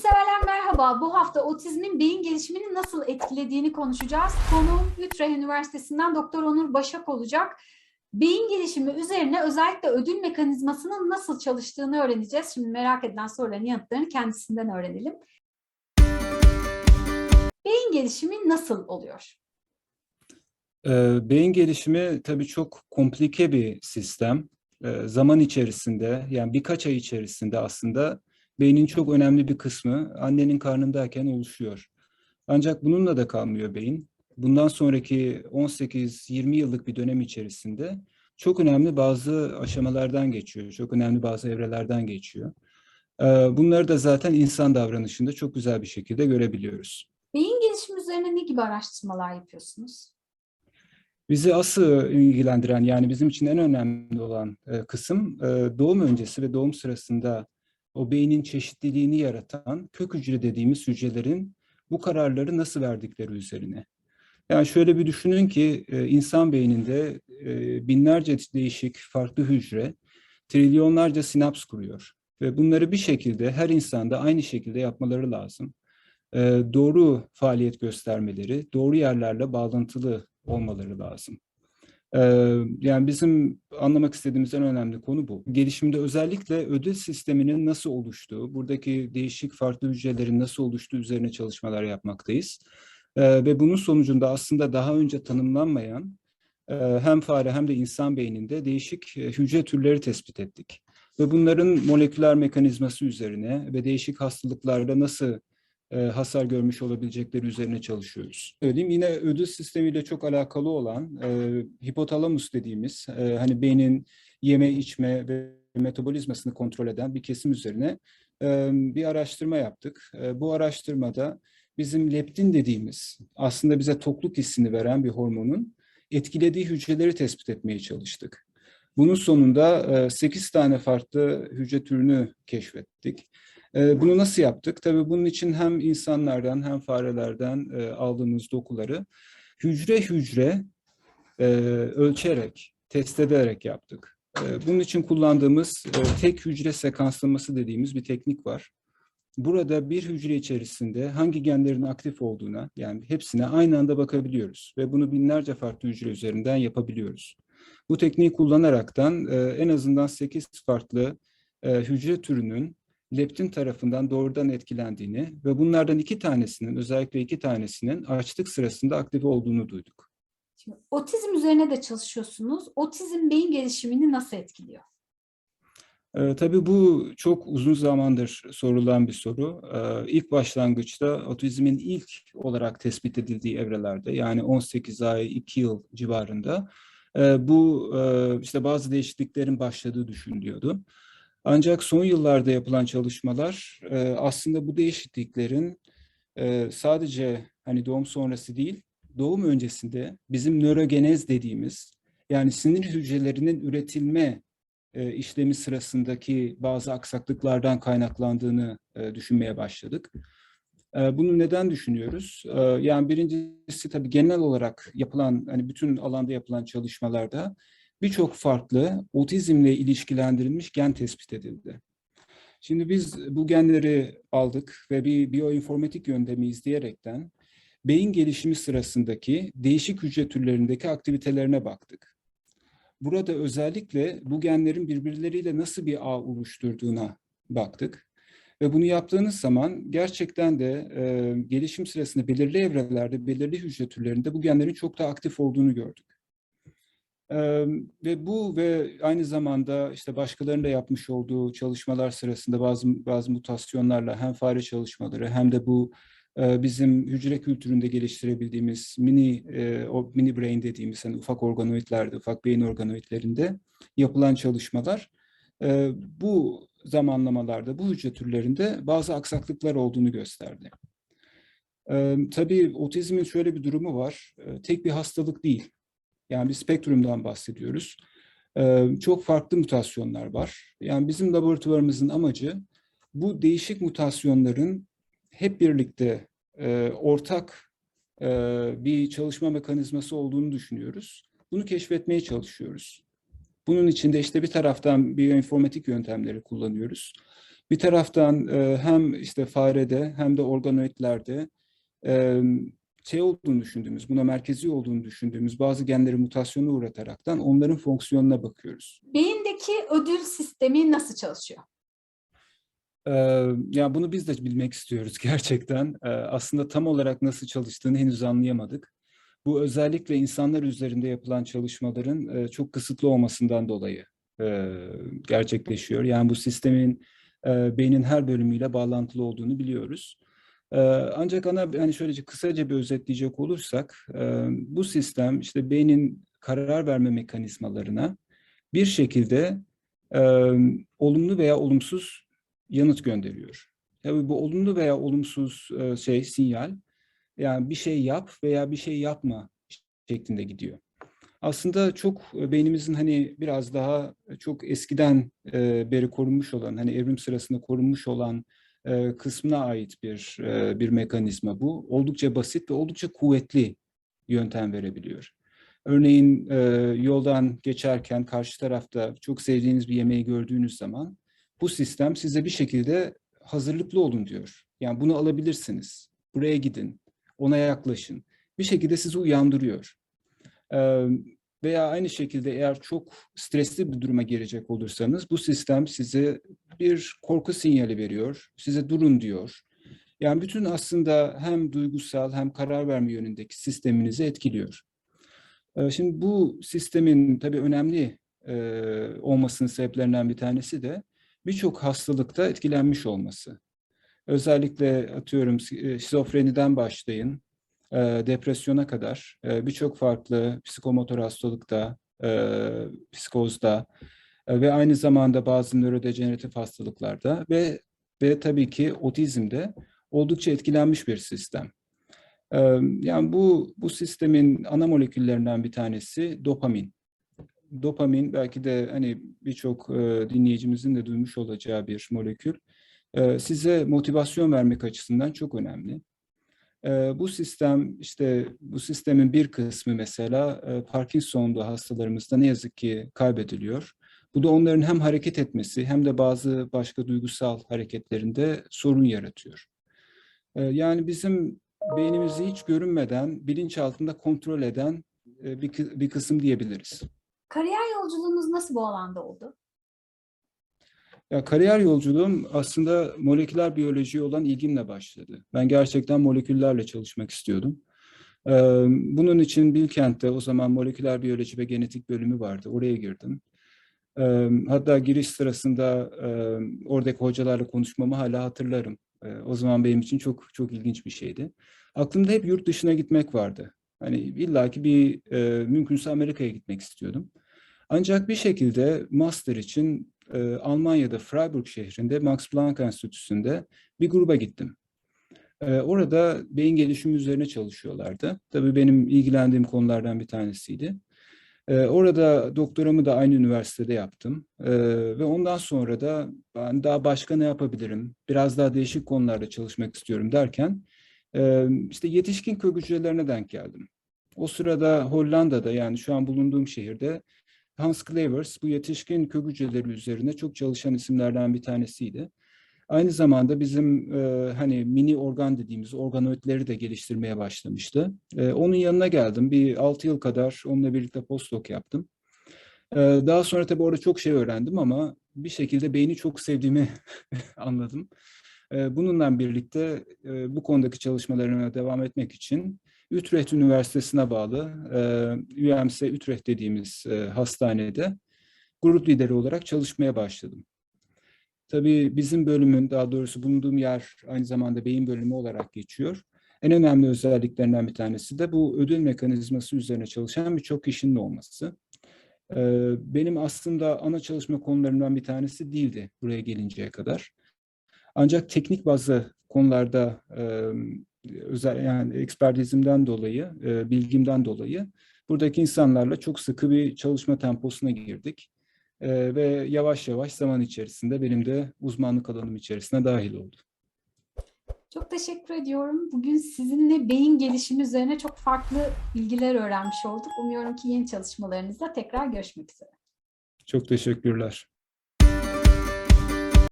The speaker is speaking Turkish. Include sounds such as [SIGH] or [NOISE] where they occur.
severler merhaba. Bu hafta otizmin beyin gelişimini nasıl etkilediğini konuşacağız. Konuğum Utrecht Üniversitesi'nden Doktor Onur Başak olacak. Beyin gelişimi üzerine özellikle ödül mekanizmasının nasıl çalıştığını öğreneceğiz. Şimdi merak edilen soruların yanıtlarını kendisinden öğrenelim. Beyin gelişimi nasıl oluyor? Ee, Beyin gelişimi tabii çok komplike bir sistem. Ee, Zaman içerisinde yani birkaç ay içerisinde aslında beynin çok önemli bir kısmı annenin karnındayken oluşuyor. Ancak bununla da kalmıyor beyin. Bundan sonraki 18-20 yıllık bir dönem içerisinde çok önemli bazı aşamalardan geçiyor. Çok önemli bazı evrelerden geçiyor. Ee, Bunları da zaten insan davranışında çok güzel bir şekilde görebiliyoruz. Beyin gelişimi üzerine ne gibi araştırmalar yapıyorsunuz? Bizi asıl ilgilendiren yani bizim için en önemli olan e, kısım e, doğum öncesi ve doğum sırasında o beynin çeşitliliğini yaratan kök hücre dediğimiz hücrelerin bu kararları nasıl verdikleri üzerine. Yani şöyle bir düşünün ki e, insan beyninde e, binlerce değişik farklı hücre trilyonlarca sinaps kuruyor ve bunları bir şekilde her insanda aynı şekilde yapmaları lazım. E, doğru faaliyet göstermeleri, doğru yerlerle bağlantılı olmaları lazım. Yani bizim anlamak istediğimiz en önemli konu bu. Gelişimde özellikle ödül sisteminin nasıl oluştuğu, buradaki değişik farklı hücrelerin nasıl oluştuğu üzerine çalışmalar yapmaktayız. Ve bunun sonucunda aslında daha önce tanımlanmayan hem fare hem de insan beyninde değişik hücre türleri tespit ettik. Ve bunların moleküler mekanizması üzerine ve değişik hastalıklarda nasıl hasar görmüş olabilecekleri üzerine çalışıyoruz. Söyleyeyim yine ödül sistemiyle çok alakalı olan e, hipotalamus dediğimiz e, hani beynin yeme içme ve metabolizmasını kontrol eden bir kesim üzerine e, bir araştırma yaptık. E, bu araştırmada bizim leptin dediğimiz aslında bize tokluk hissini veren bir hormonun etkilediği hücreleri tespit etmeye çalıştık. Bunun sonunda e, 8 tane farklı hücre türünü keşfettik. E, Bunu nasıl yaptık? Tabii bunun için hem insanlardan hem farelerden e, aldığımız dokuları hücre hücre e, ölçerek, test ederek yaptık. E, Bunun için kullandığımız tek hücre sekanslaması dediğimiz bir teknik var. Burada bir hücre içerisinde hangi genlerin aktif olduğuna yani hepsine aynı anda bakabiliyoruz ve bunu binlerce farklı hücre üzerinden yapabiliyoruz. Bu tekniği kullanaraktan en azından 8 farklı hücre türünün leptin tarafından doğrudan etkilendiğini ve bunlardan iki tanesinin özellikle iki tanesinin açlık sırasında aktive olduğunu duyduk. Şimdi, otizm üzerine de çalışıyorsunuz. Otizm beyin gelişimini nasıl etkiliyor? Ee, tabii bu çok uzun zamandır sorulan bir soru. Ee, ilk başlangıçta otizmin ilk olarak tespit edildiği evrelerde yani 18 ay, 2 yıl civarında e, bu e, işte bazı değişikliklerin başladığı düşünülüyordu. Ancak son yıllarda yapılan çalışmalar e, aslında bu değişikliklerin e, sadece hani doğum sonrası değil, doğum öncesinde bizim nörogenez dediğimiz yani sinir hücrelerinin üretilme e, işlemi sırasındaki bazı aksaklıklardan kaynaklandığını e, düşünmeye başladık. E, bunu neden düşünüyoruz? E, yani birincisi tabii genel olarak yapılan, hani bütün alanda yapılan çalışmalarda birçok farklı otizmle ilişkilendirilmiş gen tespit edildi. Şimdi biz bu genleri aldık ve bir biyoinformatik yöntemi izleyerekten beyin gelişimi sırasındaki değişik hücre türlerindeki aktivitelerine baktık. Burada özellikle bu genlerin birbirleriyle nasıl bir ağ oluşturduğuna baktık. Ve bunu yaptığınız zaman gerçekten de e, gelişim sırasında belirli evrelerde, belirli hücre türlerinde bu genlerin çok daha aktif olduğunu gördük. Ee, ve bu ve aynı zamanda işte başkalarının da yapmış olduğu çalışmalar sırasında bazı bazı mutasyonlarla hem fare çalışmaları hem de bu e, bizim hücre kültüründe geliştirebildiğimiz mini e, o mini brain dediğimiz hani ufak organoidlerde, ufak beyin organoidlerinde yapılan çalışmalar e, bu zamanlamalarda bu hücre türlerinde bazı aksaklıklar olduğunu gösterdi. E, tabii otizmin şöyle bir durumu var. E, tek bir hastalık değil. Yani bir spektrumdan bahsediyoruz. Ee, çok farklı mutasyonlar var. Yani bizim laboratuvarımızın amacı bu değişik mutasyonların hep birlikte e, ortak e, bir çalışma mekanizması olduğunu düşünüyoruz. Bunu keşfetmeye çalışıyoruz. Bunun için de işte bir taraftan biyoinformatik yöntemleri kullanıyoruz. Bir taraftan e, hem işte farede hem de organoidlerde şey olduğunu düşündüğümüz, buna merkezi olduğunu düşündüğümüz bazı genleri mutasyona uğrataraktan onların fonksiyonuna bakıyoruz. Beyindeki ödül sistemi nasıl çalışıyor? Ee, ya bunu biz de bilmek istiyoruz [LAUGHS] gerçekten. Ee, aslında tam olarak nasıl çalıştığını henüz anlayamadık. Bu özellikle insanlar üzerinde yapılan çalışmaların e, çok kısıtlı olmasından dolayı e, gerçekleşiyor. Yani bu sistemin e, beynin her bölümüyle bağlantılı olduğunu biliyoruz. E, ancak ana hani şöylece kısaca bir özetleyecek olursak e, bu sistem işte beynin karar verme mekanizmalarına bir şekilde e, olumlu veya olumsuz yanıt gönderiyor. Tabii bu olumlu veya olumsuz e, şey sinyal yani bir şey yap veya bir şey yapma şeklinde gidiyor. Aslında çok beynimizin hani biraz daha çok eskiden beri korunmuş olan hani evrim sırasında korunmuş olan e, kısmına ait bir e, bir mekanizma bu. Oldukça basit ve oldukça kuvvetli yöntem verebiliyor. Örneğin e, yoldan geçerken karşı tarafta çok sevdiğiniz bir yemeği gördüğünüz zaman bu sistem size bir şekilde hazırlıklı olun diyor. Yani bunu alabilirsiniz. Buraya gidin. Ona yaklaşın. Bir şekilde sizi uyandırıyor. Ee, veya aynı şekilde eğer çok stresli bir duruma girecek olursanız bu sistem size bir korku sinyali veriyor. Size durun diyor. Yani bütün aslında hem duygusal hem karar verme yönündeki sisteminizi etkiliyor. Ee, şimdi bu sistemin tabii önemli e, olmasının sebeplerinden bir tanesi de birçok hastalıkta etkilenmiş olması. Özellikle atıyorum e, şizofreniden başlayın, e, depresyona kadar e, birçok farklı psikomotor hastalıkta, psikozda ve aynı zamanda bazı nörodejeneratif hastalıklarda ve ve tabii ki otizmde oldukça etkilenmiş bir sistem. Yani bu bu sistemin ana moleküllerinden bir tanesi dopamin dopamin belki de hani birçok e, dinleyicimizin de duymuş olacağı bir molekül. E, size motivasyon vermek açısından çok önemli. Bu sistem işte bu sistemin bir kısmı mesela e, Parkinson'lu hastalarımızda ne yazık ki kaybediliyor. Bu da onların hem hareket etmesi hem de bazı başka duygusal hareketlerinde sorun yaratıyor. Yani bizim beynimizi hiç görünmeden bilinç altında kontrol eden bir, bir kısım diyebiliriz. Kariyer yolculuğunuz nasıl bu alanda oldu? Ya kariyer yolculuğum aslında moleküler biyolojiye olan ilgimle başladı. Ben gerçekten moleküllerle çalışmak istiyordum. Ee, bunun için Bilkent'te o zaman moleküler biyoloji ve genetik bölümü vardı. Oraya girdim. Ee, hatta giriş sırasında e, oradaki hocalarla konuşmamı hala hatırlarım. Ee, o zaman benim için çok çok ilginç bir şeydi. Aklımda hep yurt dışına gitmek vardı. Hani illaki bir e, mümkünse Amerika'ya gitmek istiyordum. Ancak bir şekilde master için e, Almanya'da Freiburg şehrinde Max Planck Enstitüsü'nde bir gruba gittim. E, orada beyin gelişimi üzerine çalışıyorlardı. Tabii benim ilgilendiğim konulardan bir tanesiydi. E, orada doktoramı da aynı üniversitede yaptım. E, ve ondan sonra da ben daha başka ne yapabilirim, biraz daha değişik konularda çalışmak istiyorum derken e, işte yetişkin kök hücrelerine denk geldim. O sırada Hollanda'da yani şu an bulunduğum şehirde Hans Clevers bu yetişkin kök hücreleri üzerine çok çalışan isimlerden bir tanesiydi. Aynı zamanda bizim e, hani mini organ dediğimiz organoidleri de geliştirmeye başlamıştı. E, onun yanına geldim. Bir 6 yıl kadar onunla birlikte postdoc yaptım. E, daha sonra tabii orada çok şey öğrendim ama bir şekilde beyni çok sevdiğimi [LAUGHS] anladım. E, bununla birlikte e, bu konudaki çalışmalarına devam etmek için Utrecht Üniversitesi'ne bağlı e, UMC Utrecht dediğimiz e, hastanede grup lideri olarak çalışmaya başladım. Tabii bizim bölümün, daha doğrusu bulunduğum yer aynı zamanda beyin bölümü olarak geçiyor. En önemli özelliklerinden bir tanesi de bu ödül mekanizması üzerine çalışan birçok kişinin olması. E, benim aslında ana çalışma konularımdan bir tanesi değildi buraya gelinceye kadar. Ancak teknik bazı konularda e, özel yani ekspertizimden dolayı, e, bilgimden dolayı buradaki insanlarla çok sıkı bir çalışma temposuna girdik. E, ve yavaş yavaş zaman içerisinde benim de uzmanlık alanım içerisine dahil oldu. Çok teşekkür ediyorum. Bugün sizinle beyin gelişimi üzerine çok farklı bilgiler öğrenmiş olduk. Umuyorum ki yeni çalışmalarınızda tekrar görüşmek üzere. Çok teşekkürler.